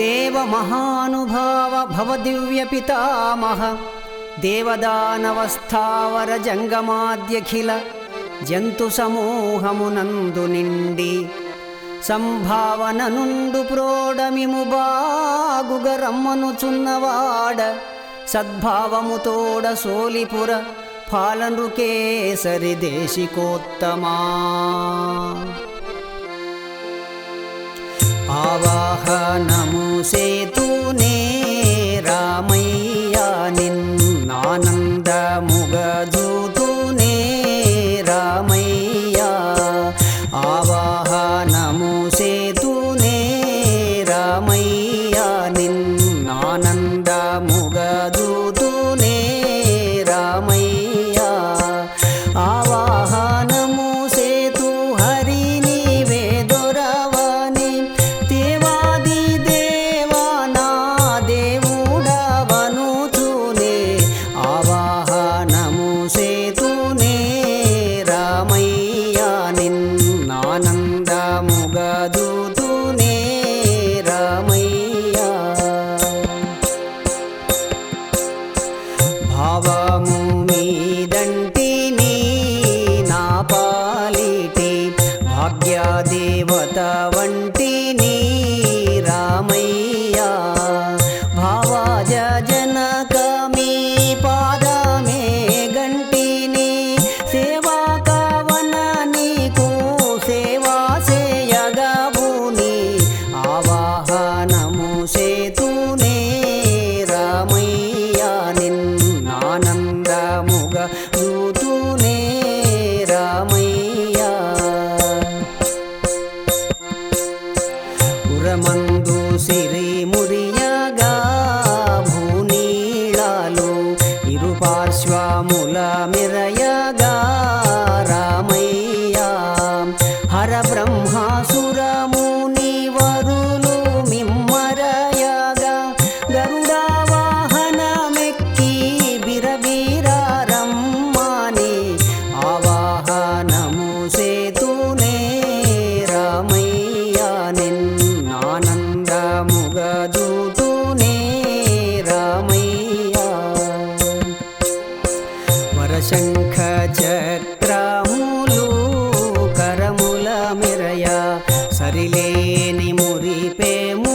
देवमहानुभाव भवदिव्यपितामह देवदानवस्थावरजङ्गमाद्यखिल జంతుసమూహమునందు నిండి సంభావన నుండు ప్రోడమిము బాగుగరమ్మనుచున్నవాడ సద్భావముతోడ సోలిపుర పాలనుకేసరి దేశికోత్తమా ఆవాహనా सेतुने रामय्या आनन्दमुगधुतुने रामय्या आवाहनमु सेतु ఆనందముగా దూతునే రామయ్య. భావ సముద్రమందు సిరి మురియగా భూనీళాలు ఇరు పార్శ్వముల మిరయగా మురిపేము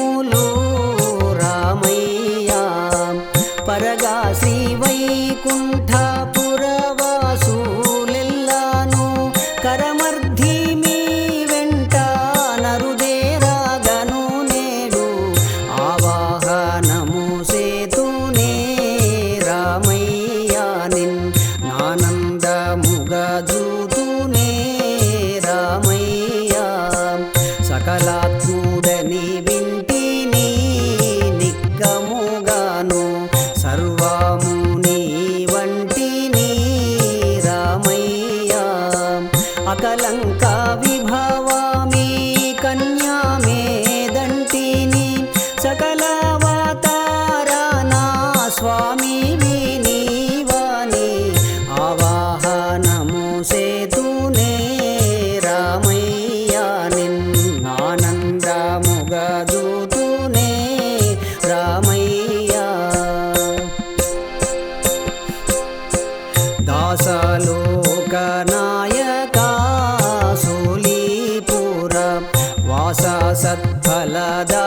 वासा सत्फलदायका